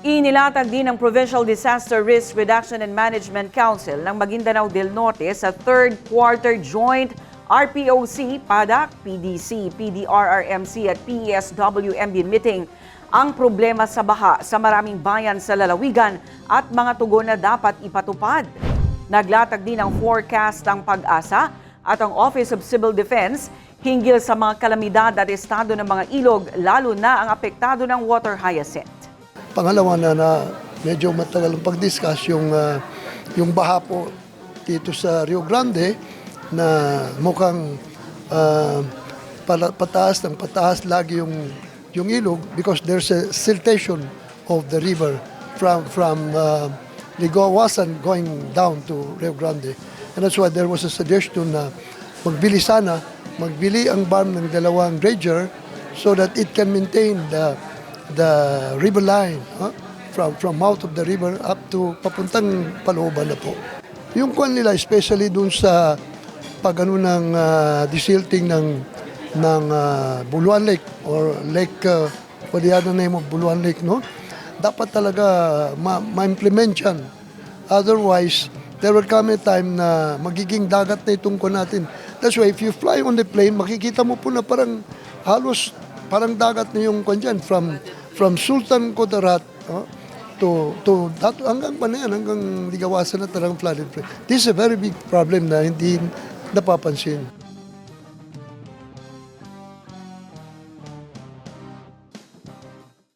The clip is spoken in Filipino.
Inilatag din ng Provincial Disaster Risk Reduction and Management Council ng Maguindanao del Norte sa third quarter joint RPOC, PADAC, PDC, PDRRMC at PESWMB meeting ang problema sa baha sa maraming bayan sa lalawigan at mga tugon na dapat ipatupad. Naglatag din ng forecast ang pag-asa at ang Office of Civil Defense hinggil sa mga kalamidad at estado ng mga ilog lalo na ang apektado ng water hyacinth. Pangalawa na na medyo matagal ang pag-discuss yung, ah, yung baha po dito sa Rio Grande na mukhang ah, pala- pataas ng pataas lagi yung, yung ilog because there's a siltation of the river from, from uh, Ligowasan going down to Rio Grande. And that's why there was a suggestion na magbili sana, magbili ang BARM ng dalawang dredger so that it can maintain the the river line huh? from from mouth of the river up to papuntang palooban na po. Yung kwan nila especially dun sa pagano ng uh, desilting ng ng uh, Buluan Lake or Lake uh, what the other name of Buluan Lake no? Dapat talaga ma- ma-implement yan. Otherwise, there will come a time na magiging dagat na itong kwan natin. That's why if you fly on the plane, makikita mo po na parang halos parang dagat na yung kwan dyan from from Sultan Kudarat oh, to to that, hanggang pa na hanggang ligawasan na talagang flooded. This is a very big problem na hindi napapansin.